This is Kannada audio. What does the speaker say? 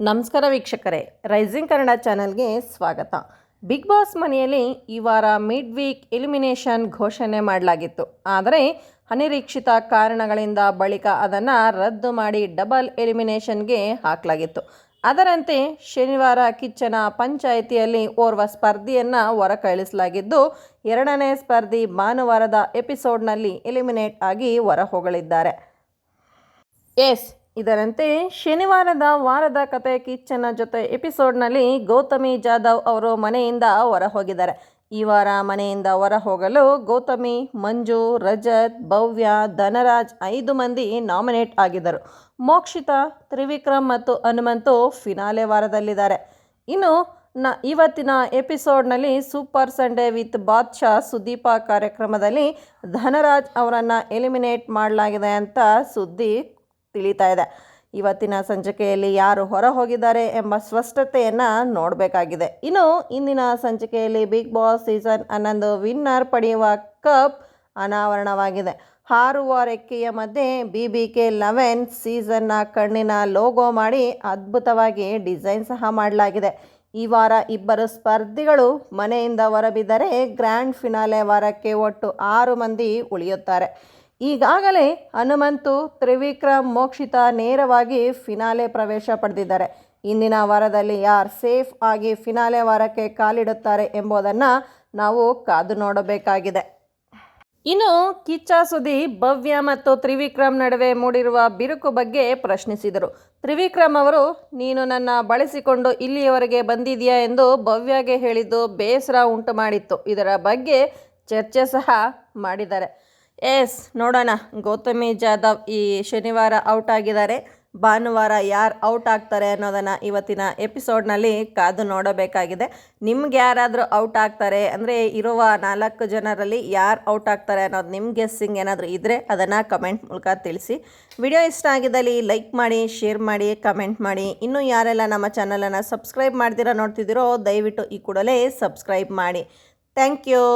ನಮಸ್ಕಾರ ವೀಕ್ಷಕರೇ, ರೈಸಿಂಗ್ ಕನ್ನಡ ಚಾನೆಲ್ಗೆ ಸ್ವಾಗತ. ಬಿಗ್ ಬಾಸ್ ಮನೆಯಲ್ಲಿ ಈ ವಾರ ಮಿಡ್ ವೀಕ್ ಎಲಿಮಿನೇಷನ್ ಘೋಷಣೆ ಮಾಡಲಾಗಿತ್ತು. ಆದರೆ ಅನಿರೀಕ್ಷಿತ ಕಾರಣಗಳಿಂದ ಬಳಿಕ ಅದನ್ನು ರದ್ದು ಮಾಡಿ ಡಬಲ್ ಎಲಿಮಿನೇಷನ್ಗೆ ಹಾಕಲಾಗಿತ್ತು. ಅದರಂತೆ ಶನಿವಾರ ಕಿಚ್ಚನ ಪಂಚಾಯಿತಿಯಲ್ಲಿ ಓರ್ವ ಸ್ಪರ್ಧಿಯನ್ನು ಹೊರಕಳಿಸಲಾಗಿದ್ದು, ಎರಡನೇ ಸ್ಪರ್ಧಿ ಭಾನುವಾರದ ಎಪಿಸೋಡ್ನಲ್ಲಿ ಎಲಿಮಿನೇಟ್ ಆಗಿ ಹೊರಹೋಗಲಿದ್ದಾರೆ. ಎಸ್ ಇದರಂತೆ ಶನಿವಾರದ ವಾರದ ಕತೆ ಕಿಚ್ಚನ ಜೊತೆ ಎಪಿಸೋಡ್ನಲ್ಲಿ ಗೌತಮಿ ಜಾಧವ್ ಅವರು ಮನೆಯಿಂದ ಹೊರ ಹೋಗಿದ್ದಾರೆ ಈ ವಾರ ಮನೆಯಿಂದ ಹೊರ ಹೋಗಲು ಗೌತಮಿ, ಮಂಜು, ರಜತ್, ಭವ್ಯ, ಧನರಾಜ್ ಐದು ಮಂದಿ ನಾಮಿನೇಟ್ ಆಗಿದ್ದರು. ಮೋಕ್ಷಿತಾ, ತ್ರಿವಿಕ್ರಮ್ ಮತ್ತು ಹನುಮಂತು ಫಿನಾಲೆ ವಾರದಲ್ಲಿದ್ದಾರೆ. ಇನ್ನು ನ ಇವತ್ತಿನ ಎಪಿಸೋಡ್ನಲ್ಲಿ super Sunday with Badshah Sudeepa ಕಾರ್ಯಕ್ರಮದಲ್ಲಿ ಧನರಾಜ್ ಅವರನ್ನು ಎಲಿಮಿನೇಟ್ ಮಾಡಲಾಗಿದೆ ಅಂತ ಸುದ್ದಿ ತಿಳಿತಾ ಇದೆ. ಇವತ್ತಿನ ಸಂಚಿಕೆಯಲ್ಲಿ ಯಾರು ಹೊರ ಹೋಗಿದ್ದಾರೆ ಎಂಬ ಸ್ಪಷ್ಟತೆಯನ್ನು ನೋಡಬೇಕಾಗಿದೆ. ಇನ್ನು ಇಂದಿನ ಸಂಚಿಕೆಯಲ್ಲಿ ಬಿಗ್ ಬಾಸ್ ಸೀಸನ್ ಹನ್ನೊಂದು ವಿನ್ನರ್ ಪಡೆಯುವ ಕಪ್ ಅನಾವರಣವಾಗಿದೆ. ಹಾರುವ ರೆಕ್ಕೆಯ ಮಧ್ಯೆ ಬಿ ಬಿ ಕೆ ಲೆವೆನ್ ಸೀಸನ್ನ ಕಣ್ಣಿನ ಲೋಗೋ ಮಾಡಿ ಅದ್ಭುತವಾಗಿ ಡಿಸೈನ್ ಸಹ ಮಾಡಲಾಗಿದೆ. ಈ ವಾರ ಇಬ್ಬರು ಸ್ಪರ್ಧಿಗಳು ಮನೆಯಿಂದ ಹೊರಬಿದ್ದರೆ ಗ್ರ್ಯಾಂಡ್ ಫಿನಾಲೆ ವಾರಕ್ಕೆ ಒಟ್ಟು ಆರು ಮಂದಿ ಉಳಿಯುತ್ತಾರೆ. ಈಗಾಗಲೇ ಹನುಮಂತು ತ್ರಿವಿಕ್ರಮ್ ಮೋಕ್ಷಿತ ನೇರವಾಗಿ ಫಿನಾಲೆ ಪ್ರವೇಶ ಪಡೆದಿದ್ದಾರೆ. ಇಂದಿನ ವಾರದಲ್ಲಿ ಯಾರು ಸೇಫ್ ಆಗಿ ಫಿನಾಲೆ ವಾರಕ್ಕೆ ಕಾಲಿಡುತ್ತಾರೆ ಎಂಬುದನ್ನು ನಾವು ಕಾದು ನೋಡಬೇಕಾಗಿದೆ. ಇನ್ನು ಕಿಚ್ಚ ಸುದಿ, ಭವ್ಯ ಮತ್ತು ತ್ರಿವಿಕ್ರಮ್ ನಡುವೆ ಮೂಡಿರುವ ಬಿರುಕು ಬಗ್ಗೆ ಪ್ರಶ್ನಿಸಿದರು. ತ್ರಿವಿಕ್ರಮ್ ಅವರು, ನೀನು ನನ್ನ ಬಳಸಿಕೊಂಡು ಇಲ್ಲಿಯವರೆಗೆ ಬಂದಿದೆಯಾ ಎಂದು ಭವ್ಯಗೆ ಹೇಳಿದ್ದು ಬೇಸರ ಉಂಟು ಮಾಡಿತ್ತು ಇದರ ಬಗ್ಗೆ ಚರ್ಚೆ ಸಹ ಮಾಡಿದ್ದಾರೆ. ಎಸ್, ನೋಡೋಣ. ಗೌತಮಿ ಜಾಧವ್ ಈ ಶನಿವಾರ ಔಟ್ ಆಗಿದ್ದಾರೆ. ಭಾನುವಾರ ಯಾರು ಔಟ್ ಆಗ್ತಾರೆ ಅನ್ನೋದನ್ನು ಇವತ್ತಿನ ಎಪಿಸೋಡ್ನಲ್ಲಿ ಕಾದು ನೋಡಬೇಕಾಗಿದೆ. ನಿಮ್ಗೆ ಯಾರಾದರೂ ಔಟ್ ಆಗ್ತಾರೆ, ಅಂದರೆ ಇರುವ ನಾಲ್ಕು ಜನರಲ್ಲಿ ಯಾರು ಔಟ್ ಆಗ್ತಾರೆ ಅನ್ನೋದು ನಿಮ್ಮ ಗೆಸ್ಸಿಂಗ್ ಏನಾದರೂ ಇದ್ದರೆ ಅದನ್ನು ಕಮೆಂಟ್ ಮೂಲಕ ತಿಳಿಸಿ. ವಿಡಿಯೋ ಇಷ್ಟ ಆಗಿದ್ದಲ್ಲಿ ಲೈಕ್ ಮಾಡಿ, ಶೇರ್ ಮಾಡಿ, ಕಮೆಂಟ್ ಮಾಡಿ. ಇನ್ನೂ ಯಾರೆಲ್ಲ ನಮ್ಮ ಚಾನಲನ್ನು ಸಬ್ಸ್ಕ್ರೈಬ್ ಮಾಡ್ತೀರಾ ನೋಡ್ತಿದ್ದೀರೋ, ದಯವಿಟ್ಟು ಈ ಕೂಡಲೇ ಸಬ್ಸ್ಕ್ರೈಬ್ ಮಾಡಿ. Thank you.